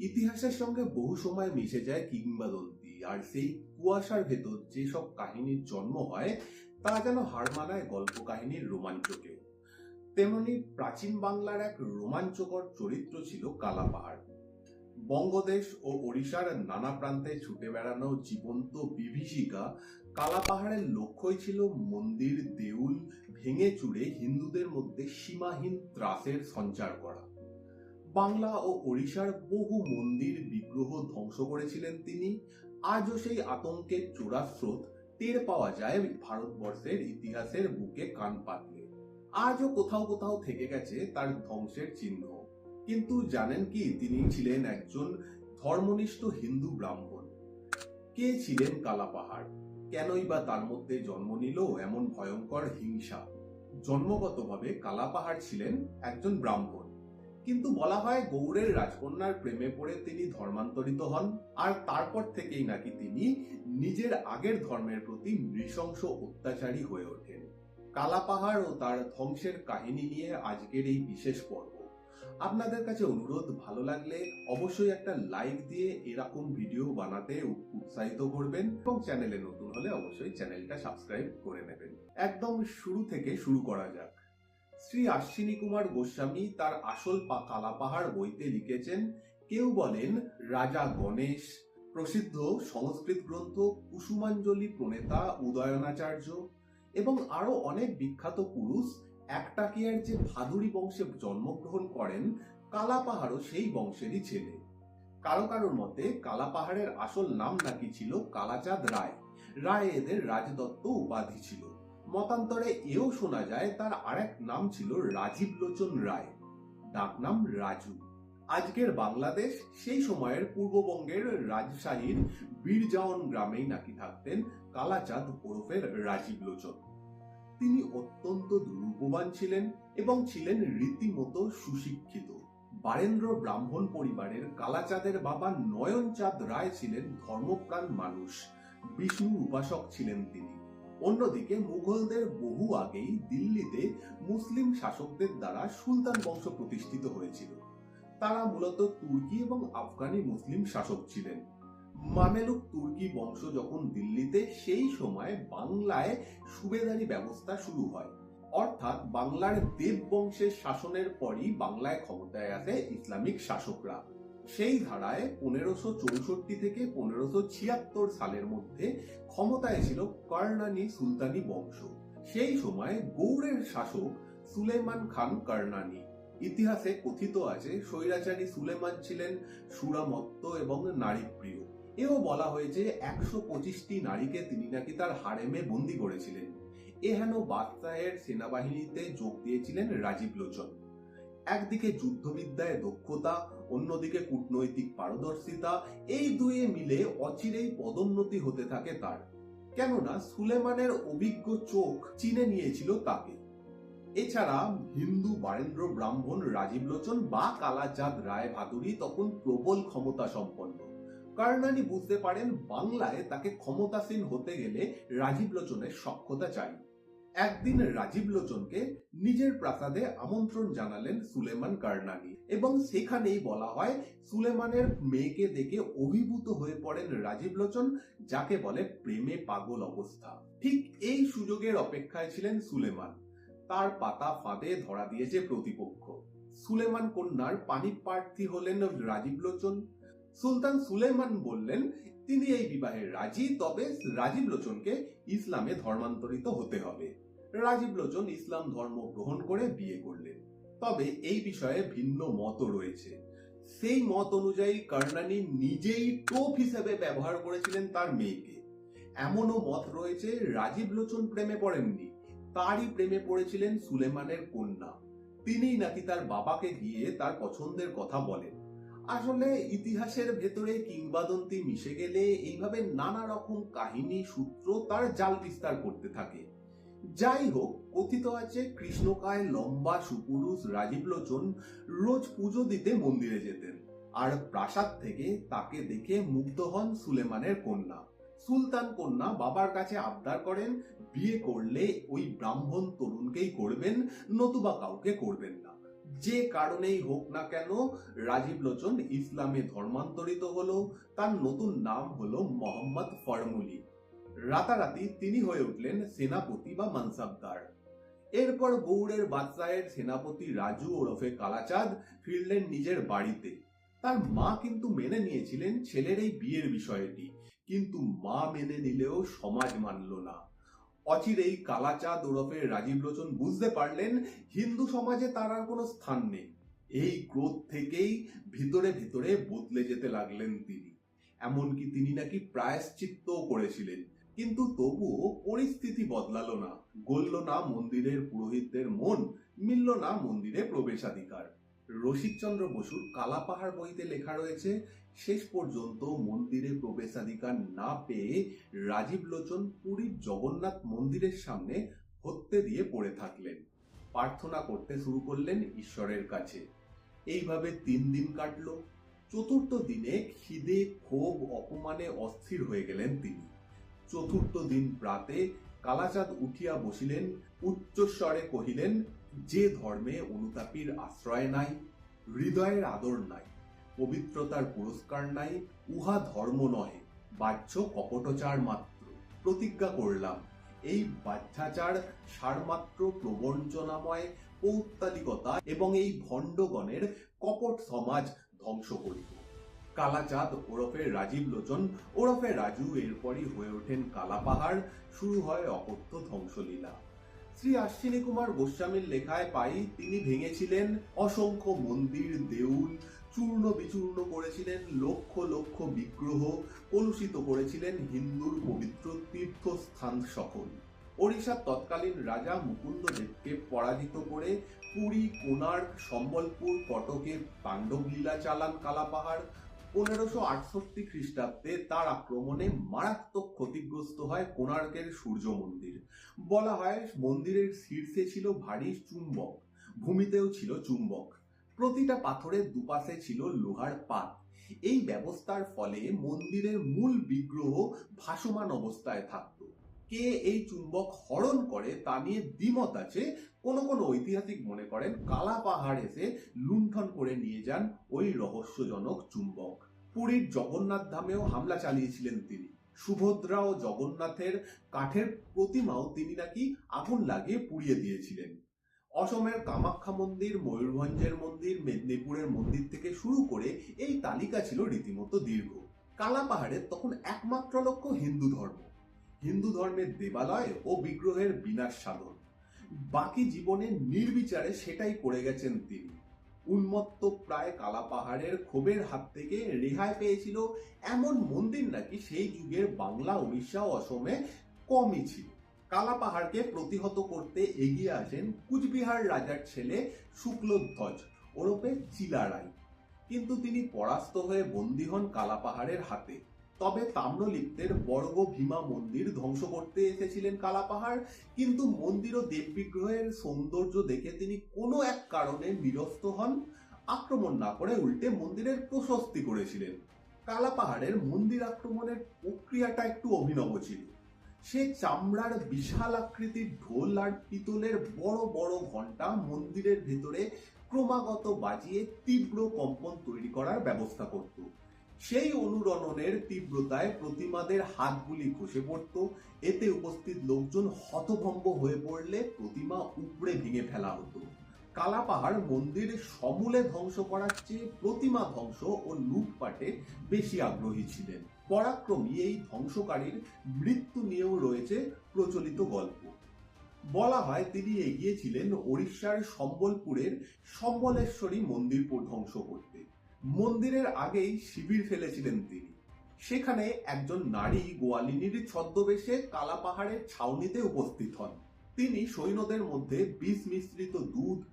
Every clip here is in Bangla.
ইতিহাসের সঙ্গে বহু সময় মিশে যায় কিংবদন্তি, আর সেই কুয়াশার ভেতর যেসব কাহিনীর জন্ম হয় তা যেন হার মানায় গল্প কাহিনীর রোমাঞ্চকেও তেমনি প্রাচীন বাংলার এক রোমাঞ্চকর চরিত্র ছিল কালাপাহাড়। বঙ্গদেশ ও ওড়িশার নানা প্রান্তে ছুটে বেড়ানো জীবন্ত বিভীষিকা কালাপাহাড়ের লক্ষ্যই ছিল মন্দির, দেউল, ভেঙে চুড়ে হিন্দুদের মধ্যে সীমাহীন ত্রাসের সঞ্চার করা। বাংলা ও ওড়িশার বহু মন্দির বিগ্রহ ধ্বংস করেছিলেন তিনি। আজও সেই আতঙ্কের চোরাস্রোত টের পাওয়া যায় ভারতবর্ষের ইতিহাসের বুকে কান পাতলে। আজও কোথাও কোথাও থেকে গেছে তার ধ্বংসের চিহ্ন। কিন্তু জানেন কি তিনি ছিলেন একজন ধর্মনিষ্ঠ হিন্দু ব্রাহ্মণ। কে ছিলেন কালাপাহাড় কেনই বা তার মধ্যে জন্ম নিল এমন ভয়ঙ্কর হিংসা? জন্মগতভাবে কালাপাহাড় ছিলেন একজন ব্রাহ্মণ। কিন্তু বলা হয় গৌড়ের রাজকন্যার প্রেমে পড়ে তিনি ধর্মান্তরিত হন, আর তারপর থেকেই নাকি তিনি নিজের আগের ধর্মের প্রতি নৃশংস অত্যাচারী হয়ে ওঠেন। কালাপাহাড় ও তার ধ্বংসের কাহিনী নিয়ে আজকের এই বিশেষ পর্ব। আপনাদের কাছে অনুরোধ, ভালো লাগলে অবশ্যই একটা লাইক দিয়ে এরকম ভিডিও বানাতে উৎসাহিত করবেন এবং চ্যানেলে নতুন হলে অবশ্যই চ্যানেলটা সাবস্ক্রাইব করে নেবেন। একদম শুরু থেকে শুরু করা যাক। শ্রী আশ্বিনী কুমার গোস্বামী তার আসল কালাপাহাড় বইতে লিখেছেন, কেউ বলেন রাজা গণেশ, প্রসিদ্ধ সংস্কৃত গ্রন্থ কুসুমাঞ্জলি প্রণেতা উদয়নাচার্য এবং আরও অনেক বিখ্যাত পুরুষ একটাকিয়ার যে ভাদুরী বংশে জন্মগ্রহণ করেন কালাপাহাড়ও সেই বংশেরই ছেলে। কারও কারোর মতে কালাপাহাড়ের আসল নাম নাকি ছিল কালাচাঁদ রায়। রায় এদের রাজদত্ত উপাধি ছিল। মতান্তরে এও শোনা যায়, তার আরেক নাম ছিল রাজীব লোচন রায়। ডাকনাম রাজু। আজকের বাংলাদেশ, সেই সময়ের পূর্ববঙ্গের রাজশাহীর বীরজাওন গ্রামেই নাকি থাকতেন কালাচাঁদ ওরফের রাজীব লোচন। তিনি অত্যন্ত রূপবান ছিলেন এবং ছিলেন রীতিমতো সুশিক্ষিত। বারেন্দ্র ব্রাহ্মণ পরিবারের কালাচাঁদের বাবা নয়নচাঁদ রায় ছিলেন ধর্মপ্রাণ মানুষ। বিষ্ণু উপাসক ছিলেন তিনি। অন্যদিকে মুঘলদের বহু আগেই দিল্লিতে মুসলিম শাসকদের দ্বারা সুলতান বংশ প্রতিষ্ঠিত হয়েছিল। তারা মূলত তুর্কি এবং আফগানি মুসলিম শাসক ছিলেন। মামেলুক তুর্কি বংশ যখন দিল্লিতে, সেই সময় বাংলায় সুবেদারি ব্যবস্থা শুরু হয়। অর্থাৎ বাংলার দেব বংশের শাসনের পরই বাংলায় ক্ষমতায় আসে ইসলামিক শাসকরা। সেই ধারায় পনেরোশো চৌষট্টি থেকে পনেরোশো ছিয়াত্তর সালের মধ্যে ক্ষমতায় ছিল কর্ণানী সুলতানি বংশ। সেই সময় গৌড়ের শাসক সুলেমান খান কর্ণানী ইতিহাসে কথিত আছে, স্বৈরাচারী সুলেমান ছিলেন সুরামত্ত এবং নারীপ্রিয়। এও বলা হয়েছে, একশো পঁচিশটি নারীকে তিনি নাকি তার হারেমে বন্দি করেছিলেন। এহেন বাদশাহের সেনাবাহিনীতে যোগ দিয়েছিলেন রাজীব লোচন। একদিকে যুদ্ধবিদ্যায় দক্ষতা, অন্যদিকে কূটনৈতিক পারদর্শিতা, এই দুয়ে মিলে অচিরেই পদোন্নতি হতে থাকে তার। কেননা সুলেমানের অভিজ্ঞ চোখ চিনে নিয়েছিল তাকে। এছাড়া হিন্দু বারেন্দ্র ব্রাহ্মণ রাজীব লোচন বা কালাচাঁদ রায় ভাদুরী তখন প্রবল ক্ষমতা সম্পন্ন। কারণানি বুঝতে পারেন, বাংলায় তাকে ক্ষমতাসীন হতে গেলে রাজীব লোচনের সক্ষতা চাই। একদিন রাজীব লোচনকে নিজের প্রাসাদে আমন্ত্রণ জানালেন সুলেমান কারনানি এবং সেখানেই বলা হয়, সুলেমানের মেয়েকে দেখে অভিভূত হয়ে পড়েন রাজীব লোচন, যাকে বলে প্রেমে পাগল অবস্থা। ঠিক এই সুযোগের অপেক্ষায় ছিলেন সুলেমান। তার পাতা ফাঁদে ধরা দিয়েছে প্রতিপক্ষ। সুলেমান কন্যার পানি প্রার্থী হলেন রাজীব লোচন। সুলতান সুলেমান বললেন তিনি এই বিবাহে রাজি, তবে রাজীব লোচনকে ইসলামে ধর্মান্তরিত হতে হবে। রাজীব লোচন ইসলাম ধর্ম গ্রহণ করে বিয়ে করলেন। তবে এই বিষয়ে ভিন্ন মতও রয়েছে। সেই মত অনুযায়ী কর্ণানী নিজেই টোপ হিসেবে ব্যবহার করেছিলেন তার মেয়েকে। এমনও মত রয়েছে, রাজীব লোচন প্রেমে পড়েননি, তারই প্রেমে পড়েছিলেন সুলেমানের কন্যা। তিনিই নাকি তার বাবাকে গিয়ে তার পছন্দের কথা বলেন। আসলে ইতিহাসের ভেতরে কিংবদন্তি মিশে গেলে এইভাবে নানা রকম কাহিনী, সূত্র তার জাল বিস্তার করতে থাকে। যাই হোক, কথিত আছে কৃষ্ণকায় লম্বা সুপুরুষ রাজীব লোচন রোজ পুজো দিতে মন্দিরে যেতেন। আর প্রাসাদ থেকে তাকে দেখে মুগ্ধ হন সুলেমানের কন্যা। সুলতান কন্যা বাবার কাছে আবদার করেন, বিয়ে করলে ওই ব্রাহ্মণ তরুণকেই করবেন, নতুবা কাউকে করবেন না। যে কারণেই হোক না কেন, রাজীব লোচন ইসলামে ধর্মান্তরিত হলো, তার নতুন নাম হলো মোহাম্মদ ফরমুলি। রাতারাতি তিনি হয়ে উঠলেন সেনাপতি বা মানসাবদার। এরপর গৌড়ের বাদশাহের সেনাপতি রাজু ওরফে কালাচাঁদ ফিরলেন নিজের বাড়িতে। তার মা কিন্তু মেনে নিয়েছিলেন ছেলের এই বিয়ের বিষয়টি, কিন্তু মা মেনে নিলেও সমাজ মানল না। অচিরেই কালাচাঁদ ওরফে রাজীব লোচন বুঝতে পারলেন হিন্দু সমাজে তার আর কোনো স্থান নেই। এই ক্রোধ থেকেই ভিতরে ভিতরে বদলে যেতে লাগলেন তিনি। এমনকি তিনি নাকি প্রায়শ্চিত্তও করেছিলেন। কিন্তু তবুও পরিস্থিতি বদলালো না, গলল না মন্দিরের পুরোহিতদের মন, মিলল না মন্দিরে প্রবেশাধিকার। রসিকচন্দ্র বসুর কালাপাহাড় বইতে লেখা রয়েছে, শেষ পর্যন্ত মন্দিরে প্রবেশাধিকার না পেয়ে রাজীব লোচন পুরীর জগন্নাথ মন্দিরের সামনে হত্যে দিয়ে পড়ে থাকলেন। প্রার্থনা করতে শুরু করলেন ঈশ্বরের কাছে। এইভাবে তিন দিন কাটল। চতুর্থ দিনে খিদে, ক্ষোভ, অপমানে অস্থির হয়ে গেলেন তিনি। চতুর্থ দিন প্রাতে কালাচাঁদ উঠিয়া বসিলেন, উচ্চস্বরে কহিলেন যে ধর্মে অনুতাপীর আশ্রয় নাই, হৃদয়ের আদর নাই, পবিত্রতার পুরস্কার নাই, উহা ধর্ম নহে, বাহ্য কপটচার মাত্র, প্রতিজ্ঞা করলাম। এই বাহ্যাচার সারমাত্র প্রবঞ্চনাময়, পৌত্তালিকতা এবং এই ভণ্ডগণের কপট সমাজ ধ্বংস করিব। কালাচাঁদ ওরফে রাজীব লোচন, ওরফে রাজু এরপরই হয়ে ওঠেন কালাপাহাড়, শুরু হয় অকথ্য ধ্বংসলীলা। শ্রী আশ্বিনী কুমার গোস্বামীর লেখায় পাই, তিনি ভেঙেছিলেন অসংখ্য মন্দির, দেউল, চূর্ণ বিচূর্ণ করেছিলেন, লক্ষ লক্ষ বিগ্রহ, কলুষিত করেছিলেন হিন্দুর পবিত্র তীর্থস্থান সকল। ওড়িশার তৎকালীন রাজা মুকুন্দ দেবকে পরাজিত করে পুরী, কোণার্ক, সম্বলপুর কটকে পাণ্ডব লীলা চালান কালাপাহাড় পনেরোশো আটষট্টি খ্রিস্টাব্দে তার আক্রমণে মারাত্মক ক্ষতিগ্রস্ত হয় কোণার্কের সূর্য মন্দির। বলা হয় মন্দিরের শীর্ষে ছিল ভারী চুম্বক, ভূমিতেও ছিল চুম্বক। প্রতিটা পাথরের দুপাশে ছিল লোহার পাত। এই ব্যবস্থার ফলে মন্দিরের মূল বিগ্রহ ভাসমান অবস্থায় থাকত। কে এই চুম্বক হরণ করে তা নিয়ে দ্বিমত আছে কোন কোন ঐতিহাসিক মনে করেন, কালা পাহাড় এসে লুণ্ঠন করে নিয়ে যান ওই রহস্যজনক চুম্বক। পুরীর জগন্নাথ ধামেও হামলা চালিয়েছিলেন তিনি। সুভদ্রা ও জগন্নাথের কাঠের প্রতিমাও তিনি নাকি আগুন লাগিয়ে পুড়িয়ে দিয়েছিলেন। অসমের কামাখ্যা মন্দির, ময়ূরভঞ্জের মন্দির, মেদিনীপুরের মন্দির থেকে শুরু করে এই তালিকা ছিল রীতিমতো দীর্ঘ। কালা পাহাড়ের তখন একমাত্র লক্ষ্য হিন্দু ধর্ম। হিন্দু ধর্মের দেবালয় ও বিগ্রহের বিনাশ সাধন। বাকি জীবনে নির্বিচারে সেটাই করে গেছেন তিনি। উন্মত্ত প্রায় কালা পাহাড়ের ক্ষোভের হাত থেকে রেহাই পেয়েছিল এমন মন্দির নাকি সেই যুগের বাংলা, উড়িষ্যা অসমে কমই ছিল। কালা পাহাড়কে প্রতিহত করতে এগিয়ে আসেন কুচবিহার রাজার ছেলে শুক্লধ্বজ, ওরফে চিলারাই কিন্তু তিনি পরাস্ত হয়ে বন্দী হন কালা পাহাড়ের হাতে। তবে তাম্রলিপ্তের বর্গ ভীমা মন্দির ধ্বংস করতে এসেছিলেন কালাপাহাড় কিন্তু মন্দির ও দেববিগ্রহের সৌন্দর্য দেখে তিনি কোনো এক কারণে নিরস্ত হন। আক্রমণ না করে উল্টে মন্দিরের প্রশস্তি করেছিলেন। কালাপাহাড়ের মন্দির আক্রমণের প্রক্রিয়াটা একটু অভিনব ছিল। সে চামড়ার বিশাল আকৃতির ঢোল আর পিতলের বড় বড় ঘণ্টা মন্দিরের ভেতরে ক্রমাগত বাজিয়ে তীব্র কম্পন তৈরি করার ব্যবস্থা করত। সেই অনুরণনের তীব্রতায় প্রতিমাদের হাতগুলি খসে পড়ত। এতে উপস্থিত লোকজন হতভম্ব হয়ে পড়লে প্রতিমা উপড়ে ভেঙে ফেলা হতো। কালাপাহাড় মন্দির সমূলে ধ্বংস করার চেয়ে প্রতিমা ধ্বংস ও লুটপাটে বেশি আগ্রহী ছিলেন। পরাক্রমী এই ধ্বংসকারীর মৃত্যু নিয়েও রয়েছে প্রচলিত গল্প। বলা হয় তিনি এগিয়েছিলেন ওড়িশার সম্বলপুরের সম্বলেশ্বরী মন্দির ধ্বংস করতে মন্দিরের আগেই শিবির ফেলেছিলেন তিনি। সেখানে একজন নারী গোয়ালিনীর ছদ্মবেশে কালা পাহাড়ের ছাউনিতে উপস্থিত হন। তিনি সৈন্যদের মধ্যে বিষ মিশ্রিত দুধ,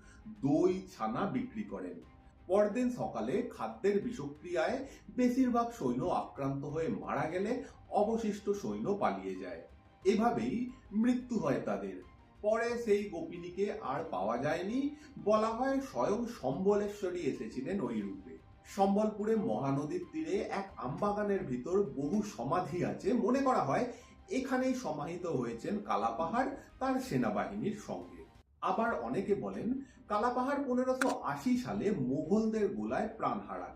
দই, ছানা বিক্রি করেন। পরদিন সকালে খাদ্যের বিষক্রিয়ায় বেশিরভাগ সৈন্য আক্রান্ত হয়ে মারা গেলে অবশিষ্ট সৈন্য পালিয়ে যায়। এভাবেই মৃত্যু হয় তাদের। পরে সেই গোপিনীকে আর পাওয়া যায়নি। বলা হয় স্বয়ং সম্বলেশ্বরী এসেছিলেন ওই রূপে সম্বলপুরে মহানদীর তীরে এক আমবাগানের ভিতর বহু সমাধি আছে। মনে করা হয়, এখানেই সমাহিত হয়েছেন কালাপাহাড় তার সেনাবাহিনীর সঙ্গে। আবার অনেকে বলেন, কালাপাহাড় পনেরোশো আশি সালে মুঘলদের গোলায় প্রাণ হারান।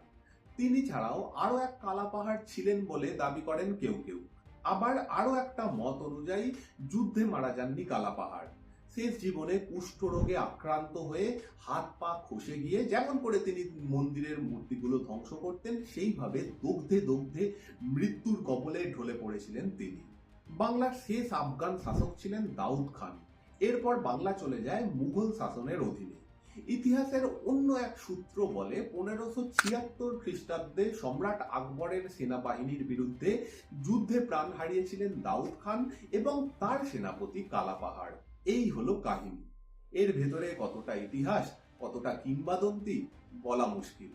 তিনি ছাড়াও আরও এক কালাপাহাড় ছিলেন বলে দাবি করেন কেউ কেউ। আবার আরও একটা মত অনুযায়ী, যুদ্ধে মারা যাননি কালাপাহাড়। শেষ জীবনে কুষ্ঠরোগে আক্রান্ত হয়ে হাত পা খসে গিয়ে যেমন করে তিনি মন্দিরের মূর্তিগুলো ধ্বংস করতেন, সেইভাবে দগ্ধে দগ্ধে মৃত্যুর কবলে ঢলে পড়েছিলেন তিনি। বাংলার শেষ আফগান শাসক ছিলেন দাউদ খান। এরপর বাংলা চলে যায় মুঘল শাসনের অধীনে। ইতিহাসের অন্য এক সূত্র বলে পনেরোশো ছিয়াত্তর খ্রিস্টাব্দে সম্রাট আকবরের সেনাবাহিনীর বিরুদ্ধে যুদ্ধে প্রাণ হারিয়েছিলেন দাউদ খান এবং তার সেনাপতি কালাপাহাড় এই হলো কাহিনী। এর ভেতরে কতটা ইতিহাস, কতটা কিংবদন্তি বলা মুশকিল।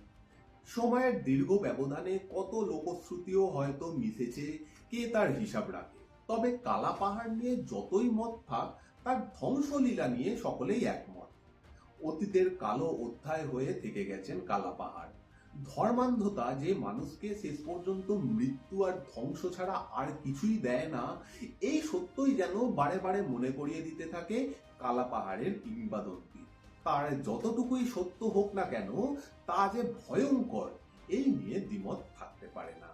সময়ের দীর্ঘ ব্যবধানে কত লোকশ্রুতিও হয়তো মিশেছে, কে তার হিসাব রাখে। তবে কালা পাহাড় নিয়ে যতই মত থাক, তার ধ্বংসলীলা নিয়ে সকলেই একমত। অতীতের কালো অধ্যায় হয়ে থেকে গেছেন কালা পাহাড়। ধর্মান্ধতা যে মানুষকে শেষ পর্যন্ত মৃত্যু আর ধ্বংস ছাড়া আর কিছুই দেয় না, এই সত্যই যেন বারে বারে মনে করিয়ে দিতে থাকে কালা পাহাড়ের কিংবাদন্তি। তার যতটুকুই সত্য হোক না কেন, তা যে ভয়ঙ্কর, এই নিয়ে দ্বিমত থাকতে পারে না।